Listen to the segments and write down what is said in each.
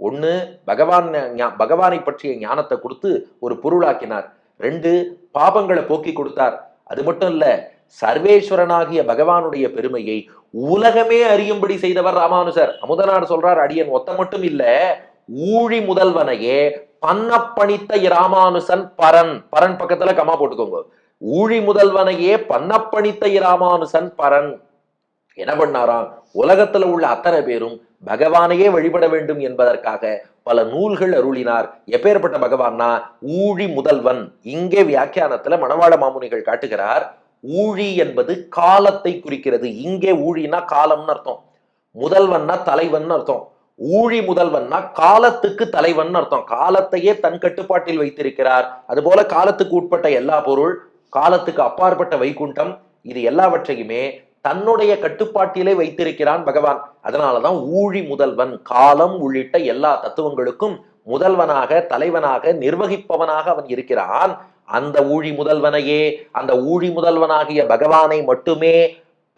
ஒன்று பகவான் ஞா- பகவானை பற்றிய ஞானத்தை கொடுத்து ஒரு பொருளாக்கினார். ரெண்டு பாபங்களை போக்கி கொடுத்தார். அது மட்டும் இல்ல சர்வேஸ்வரனாகிய பகவானுடைய பெருமையை உலகமே அறியும்படி செய்தவர் ராமானுசர் அமுதனார் சொல்றார் அடியன் ஒத்த மட்டும் இல்ல ஊழி முதல்வனையே பன்னப்பணித்த இராமானுசன் பரன். பரன் பக்கத்துல கமா போட்டுக்கோங்க. ஊழி முதல்வனையே பன்னப்பணித்த இராமானுசன் பரன். என்ன பண்ணாராம்? உலகத்துல உள்ள அத்தனை பேரும் பகவானையே வழிபட வேண்டும் என்பதற்காக பல நூல்கள் அருளினார். எப்பேற்பட்ட பகவான்னா ஊழி முதல்வன். இங்கே வியாக்கியானத்துல மணவாள மாமுனிகள் காட்டுகிறார் ஊழி என்பது காலத்தை குறிக்கிறது. இங்கே ஊழினா காலம்னு அர்த்தம். முதல்வன்னா தலைவன் அர்த்தம். ஊழி முதல்வன்னா காலத்துக்கு தலைவன் அர்த்தம். காலத்தையே தன் கட்டுப்பாட்டில் வைத்திருக்கிறார். அதுபோல காலத்துக்கு உட்பட்ட எல்லா பொருள் காலத்துக்கு அப்பாற்பட்ட வைகுண்டம் இது எல்லாவற்றையுமே தன்னுடைய கட்டுப்பாட்டிலே வைத்திருக்கிறான் பகவான். அதனாலதான் ஊழி முதல்வன் காலம் உள்ளிட்ட எல்லா தத்துவங்களுக்கும் முதல்வனாக தலைவனாக நிர்வகிப்பவனாக அவன் இருக்கிறான். அந்த ஊழி முதல்வனையே அந்த ஊழி முதல்வனாகிய பகவானை மட்டுமே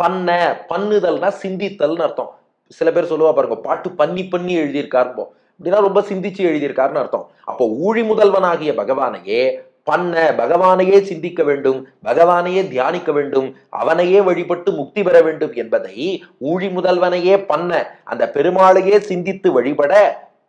பண்ண பண்ணுதல்னா சிந்தித்தல்னு அர்த்தம். சில பேர் சொல்லுவா பாருங்க பாட்டு பண்ணி பண்ணி எழுதியிருக்காருப்போம் அப்படின்னா ரொம்ப சிந்திச்சு எழுதியிருக்காருன்னு அர்த்தம். அப்போ ஊழி முதல்வனாகிய பகவானையே பண்ண பகவானையே சிந்திக்க வேண்டும் பகவானையே தியானிக்க வேண்டும் அவனையே வழிபட்டு முக்தி பெற வேண்டும் என்பதை ஊழி முதல்வனையே பண்ண அந்த பெருமாளையே சிந்தித்து வழிபட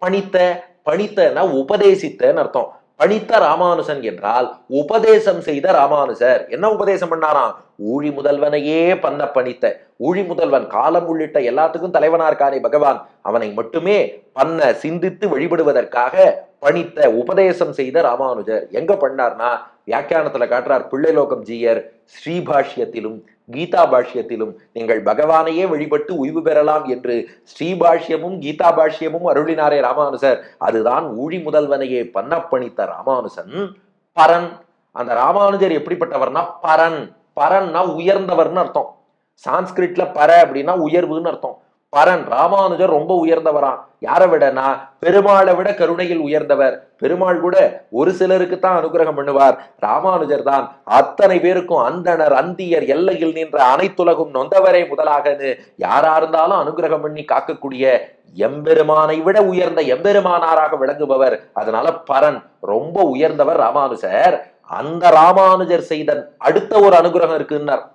பணித்த பணித்தனா உபதேசித்தன்னு அர்த்தம். பணித்த ராமானுசன் என்றால் உபதேசம் செய்த ராமானுசர். என்ன உபதேசம் பண்ணாராம்? ஊழி முதல்வனையே பண்ண பணித்த. ஊழி முதல்வன் காலம் உள்ளிட்ட எல்லாத்துக்கும் தலைவனா இருக்கானே பகவான். அவனை மட்டுமே பண்ண சிந்தித்து வழிபடுவதற்காக பணித்த உபதேசம் செய்த ராமானுஜர். எங்க பண்ணார்னா வியாக்கியானத்துல காட்டுறார் பிள்ளைலோகம் ஜீயர் ஸ்ரீபாஷ்யத்திலும் கீதா பாஷ்யத்திலும் நீங்கள் பகவானையே வழிபட்டு உய்வு பெறலாம் என்று ஸ்ரீபாஷ்யமும் கீதா பாஷ்யமும் அருளினாரே ராமானுசர் அதுதான் ஊழி முதல்வனையே பண்ணப்பணித்த ராமானுசன் பரன். அந்த ராமானுஜர் எப்படிப்பட்டவர்னா பரன். பரன்னா உயர்ந்தவர்னு அர்த்தம். சான்ஸ்கிரிட்ல பர அப்படின்னா உயர்வுன்னு அர்த்தம். பரன் ராமானுஜர் ரொம்ப உயர்ந்தவராம். யாரை விடனா? பெருமாளை விட கருணையில் உயர்ந்தவர். பெருமாள் கூட ஒரு சிலருக்கு தான் அனுகிரகம் பண்ணுவார். ராமானுஜர் தான் அத்தனை பேருக்கும் அந்தணர் அந்தியர் எல்லையில் நின்ற அனைத்துலகும் நொந்தவரே முதலாகனு யாரா இருந்தாலும் அனுகிரகம் பண்ணி காக்கக்கூடிய எம்பெருமானை விட உயர்ந்த எம்பெருமானாராக விளங்குபவர். அதனால பரன் ரொம்ப உயர்ந்தவர் ராமானுஜர். அந்த ராமானுஜர் செய்த அடுத்த ஒரு அனுகிரகம் இருக்குன்னார்.